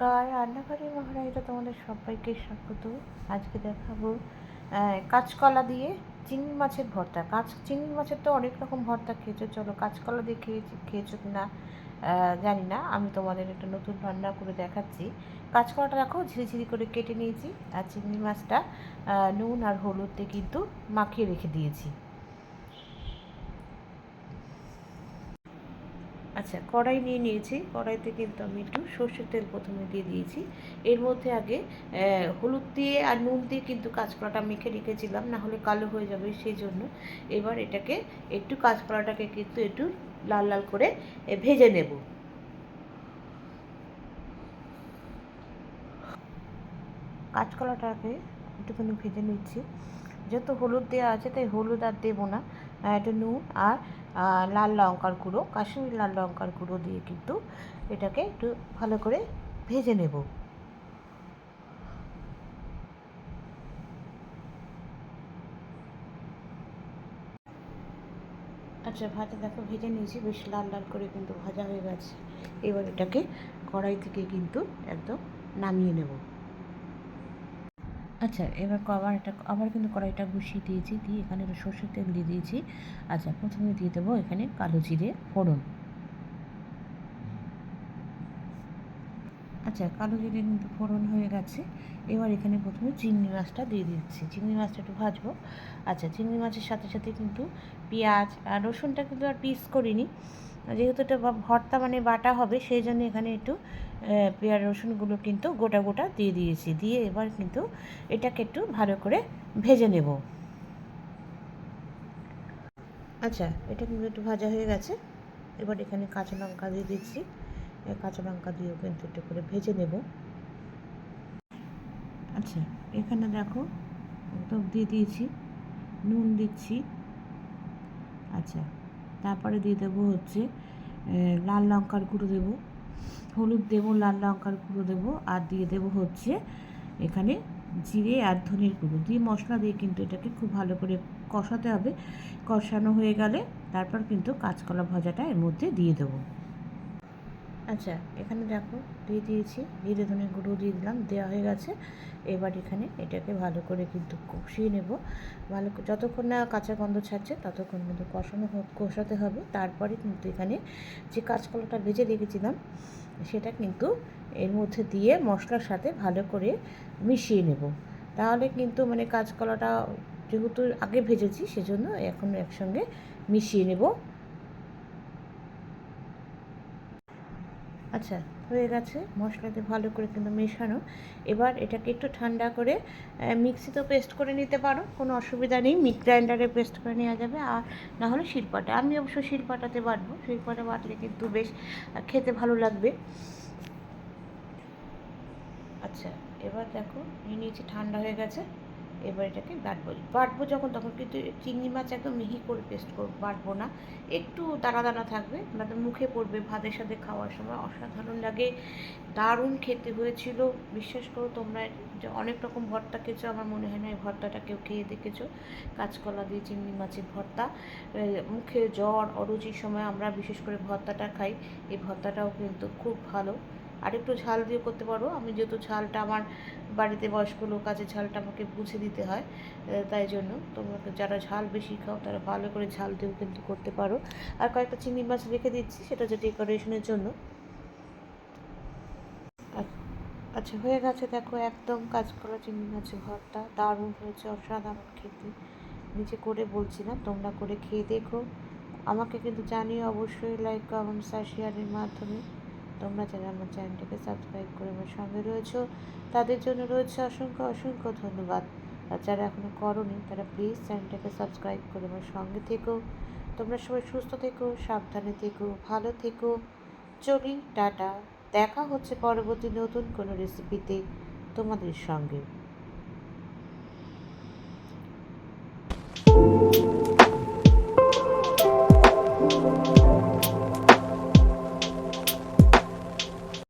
নমস্কার রান্নাঘরে মহারাজরা তোমাদের সবাইকে স্বাগত। আজকে দেখাবো কাঁচকলা দিয়ে চিংড়ি মাছের ভর্তা। কাঁচ, চিংড়ি মাছের তো অনেক রকম ভর্তা খেয়েছো। চলো কাঁচকলা দিয়ে খেয়েছি, খেয়েছো কি না জানি না। আমি তোমাদের একটা নতুন রান্না করে দেখাচ্ছি। কাঁচকলাটা রাখো ঝিরিঝিরি করে কেটে নিয়েছি। আর চিংড়ি মাছটা নুন আর হলুদ কিন্তু মাখিয়ে রেখে দিয়েছি। আচ্ছা কড়াই নিয়ে নিয়েছি। কড়াইতে কিন্তু আমি একটু সর্ষের তেল প্রথমে দিয়ে দিয়েছি। এর মধ্যে আগে হলুদ দিয়ে আর নুন দিয়ে কিন্তু কাঁচকলাটা মেখে রেখেছিলাম না হলে কালো হয়ে যাবে সেই জন্য এবার এটাকে একটু কাঁচকলাটাকে কিন্তু একটু লাল লাল করে ভেজে নেব। কাঁচকলাটাকে একটুখানি ভেজে নিচ্ছি। যেহেতু হলুদ দেওয়া আছে, তাই হলুদ আর দেবো না। একটু নুন আর লাল লঙ্কার গুঁড়ো, কাশ্মীরি লাল লঙ্কার গুঁড়ো দিয়ে কিন্তু এটাকে একটু ভালো করে ভেজে নেব। আচ্ছা ভাতে দেখো ভেজে নিয়েছি, বেশ লাল লাল করে কিন্তু ভাজা হয়ে গেছে। এবার এটাকে কড়াই থেকে কিন্তু একদম নামিয়ে নেব। আচ্ছা এবার আবার এটা আবার কিন্তু কড়াইটা বসিয়ে দিয়েছি, দিয়ে এখানে সর্ষের তেল দিয়ে দিয়েছি। আচ্ছা প্রথমে দিয়ে দেবো এখানে কালো জিরে ফোড়ন। আচ্ছা কালো জিরে কিন্তু ফোড়ন হয়ে গেছে। এবার এখানে প্রথমে চিংড়ি মাছটা দিয়ে দিচ্ছি। চিংড়ি মাছটা একটু ভাজবো। আচ্ছা চিংড়ি মাছের সাথে সাথে কিন্তু পেঁয়াজ আর রসুনটা কিন্তু আর পিস করিনি। যেহেতু এটা ভর্তা মানে বাটা হবে, সেই জন্য এখানে একটু পেঁয়াজ রসুনগুলো কিন্তু গোটা গোটা দিয়ে দিয়েছি। দিয়ে এবার কিন্তু এটাকে একটু ভালো করে ভেজে নেব। আচ্ছা এটা কিন্তু একটু ভাজা হয়ে গেছে। এবার এখানে কাঁচা লঙ্কা দিয়ে দিচ্ছি। কাঁচা লঙ্কা দিয়েও কিন্তু একটু করে ভেজে নেব। আচ্ছা এখানে দেখো, একদম দিয়ে দিয়েছি, নুন দিচ্ছি। আচ্ছা। তারপরে দিয়ে দেবো হচ্ছে লাল লঙ্কার গুঁড়ো দেবো, হলুদ দেবো, লাল লঙ্কার গুঁড়ো দেবো, আর দিয়ে দেবো হচ্ছে এখানে জিরে আর ধনের গুঁড়ো। দিয়ে মশলা দিয়ে কিন্তু এটাকে খুব ভালো করে কষাতে হবে। কষানো হয়ে গেলে তারপর কিন্তু কাঁচকলা ভাজাটা এর মধ্যে দিয়ে দেবো। আচ্ছা এখানে দেখো, দিয়ে দিয়েছি জিরে ধনে গুঁড়ো দিয়ে দিলাম দেওয়া হয়ে গেছে। এবার এখানে এটাকে ভালো করে কিন্তু কষিয়ে নেব। ভালো যতক্ষণ না কাঁচা গন্ধ ছাড়ছে, ততক্ষণ কিন্তু কষানো কষাতে হবে। তারপরে কিন্তু এখানে যে কাঁচকলাটা ভেজে রেখেছিলাম, সেটা কিন্তু এর মধ্যে দিয়ে মশলার সাথে ভালো করে মিশিয়ে নেব। তাহলে কিন্তু মানে কাঁচকলাটা যেহেতু আগে ভেজেছি, সেজন্য এখন একসঙ্গে মিশিয়ে নেব। আচ্ছা হয়ে গেছে। মশলাতে ভালো করে কিন্তু মেশানো। এবার এটাকে একটু ঠান্ডা করে মিক্সিতেও পেস্ট করে নিতে পারো। কোনো অসুবিধা নেই। মিক্স গ্রাইন্ডারে পেস্ট করে নেওয়া যাবে। আর না হলে শিলপাটা আমি অবশ্য শিলপাটাতে বাটবো। শিলপাটা বাটলে কিন্তু বেশ খেতে ভালো লাগবে। আচ্ছা এবার দেখো নিয়েছি ঠান্ডা হয়ে গেছে। এবার এটাকে বাটবো। বাটবো যখন, তখন কিন্তু চিংড়ি মাছ একদম মিহি করে পেস্ট করব বাটবো না। একটু দানা দানা থাকবে মানে মুখে পড়বে ভাতের সাথে খাওয়ার সময়। অসাধারণ লাগে। দারুণ খেতে হয়েছিল। বিশ্বাস করো তোমরা যে অনেক রকম ভর্তা খেয়েছো, আমার মনে হয় না এই ভর্তাটা কেউ খেয়ে দেখেছ। কাঁচকলা দিয়ে চিংড়ি মাছের ভর্তা। মুখে জ্বর, অরুচির সময় আমরা বিশেষ করে ভর্তাটা খাই। এই ভর্তাটাও কিন্তু খুব ভালো। আর একটু ঝাল দিয়ে করতে পারো। আমি যেহেতু ঝালটা আমার বাড়িতে বয়স্ক লোক আছে, ঝালটা আমাকে বুঝে দিতে হয় তাই জন্য তোমাকে যারা ঝাল বেশি খাও, তারা ভালো করে ঝাল দিয়েও কিন্তু করতে পারো। আর কয়েকটা চিংড়ি মাছ রেখে দিচ্ছি, সেটা হচ্ছে ডেকোরেশনের জন্য। আচ্ছা হয়ে গেছে দেখো, একদম কাঁচকলা চিংড়ি মাছের ভর্তা, দারুণ হয়েছে, অসাধারণ খেতে। নিচে করে বলছি না তোমরা করে খেয়ে দেখো। আমাকে কিন্তু জানিও অবশ্যই লাইক কমেন্ট আর শেয়ারের মাধ্যমে। তোমরা যারা আমার চ্যানেলটাকে সাবস্ক্রাইব করে আমার সঙ্গে রয়েছো, তাদের জন্য রয়েছে অসংখ্য অসংখ্য ধন্যবাদ। আর যারা এখনও করনি, তারা প্লিজ চ্যানেলটাকে সাবস্ক্রাইব করে আমার সঙ্গে থেকো। তোমরা সবাই সুস্থ থেকো, সাবধানে থেকো, ভালো থেকো। চলি, টাটা। দেখা হচ্ছে পরবর্তী নতুন কোনো রেসিপিতে তোমাদের সঙ্গে।